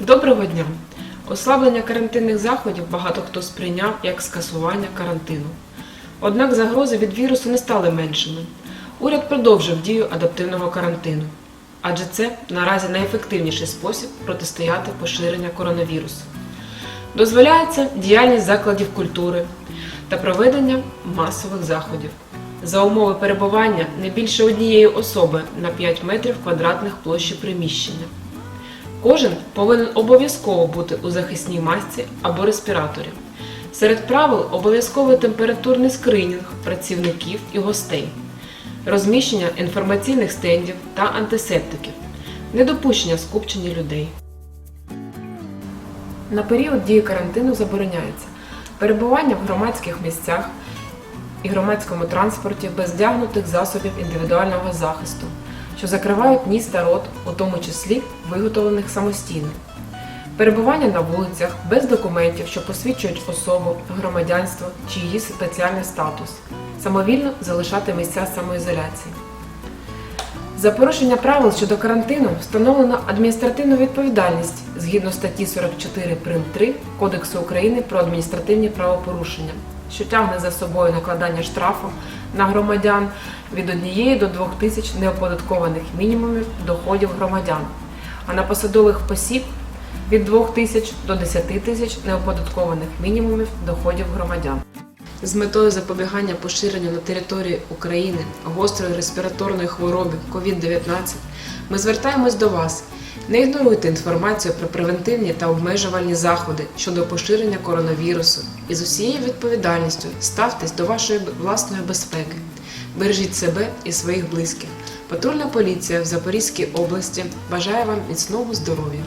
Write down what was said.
Доброго дня! Ослаблення карантинних заходів багато хто сприйняв як скасування карантину. Однак загрози від вірусу не стали меншими. Уряд продовжив дію адаптивного карантину, адже це наразі найефективніший спосіб протистояти поширенню коронавірусу. Дозволяється діяльність закладів культури та проведення масових заходів за умови перебування не більше однієї особи на 5 метрів квадратних площі приміщення. Кожен повинен обов'язково бути у захисній масці або респіраторі. Серед правил обов'язковий температурний скринінг працівників і гостей, розміщення інформаційних стендів та антисептиків, недопущення скупчення людей. На період дії карантину забороняється перебування в громадських місцях і громадському транспорті без вдягнутих засобів індивідуального захисту, що закривають ніс та рот, у тому числі виготовлених самостійно. Перебування на вулицях без документів, що посвідчують особу, громадянство чи її спеціальний статус, самовільно залишати місця самоізоляції. За порушення правил щодо карантину встановлено адміністративну відповідальність згідно статті 44 прим. 3 Кодексу України про адміністративні правопорушення, що тягне за собою накладання штрафу на громадян від 1 до 2 тисяч неоподаткованих мінімумів доходів громадян, а на посадових осіб від 2 тисяч до 10 тисяч неоподаткованих мінімумів доходів громадян. З метою запобігання поширенню на території України гострої респіраторної хвороби COVID-19 ми звертаємось до вас. Не ігноруйте інформацію про превентивні та обмежувальні заходи щодо поширення коронавірусу і з усією відповідальністю ставтесь до вашої власної безпеки. Бережіть себе і своїх близьких. Патрульна поліція в Запорізькій області бажає вам міцного здоров'я.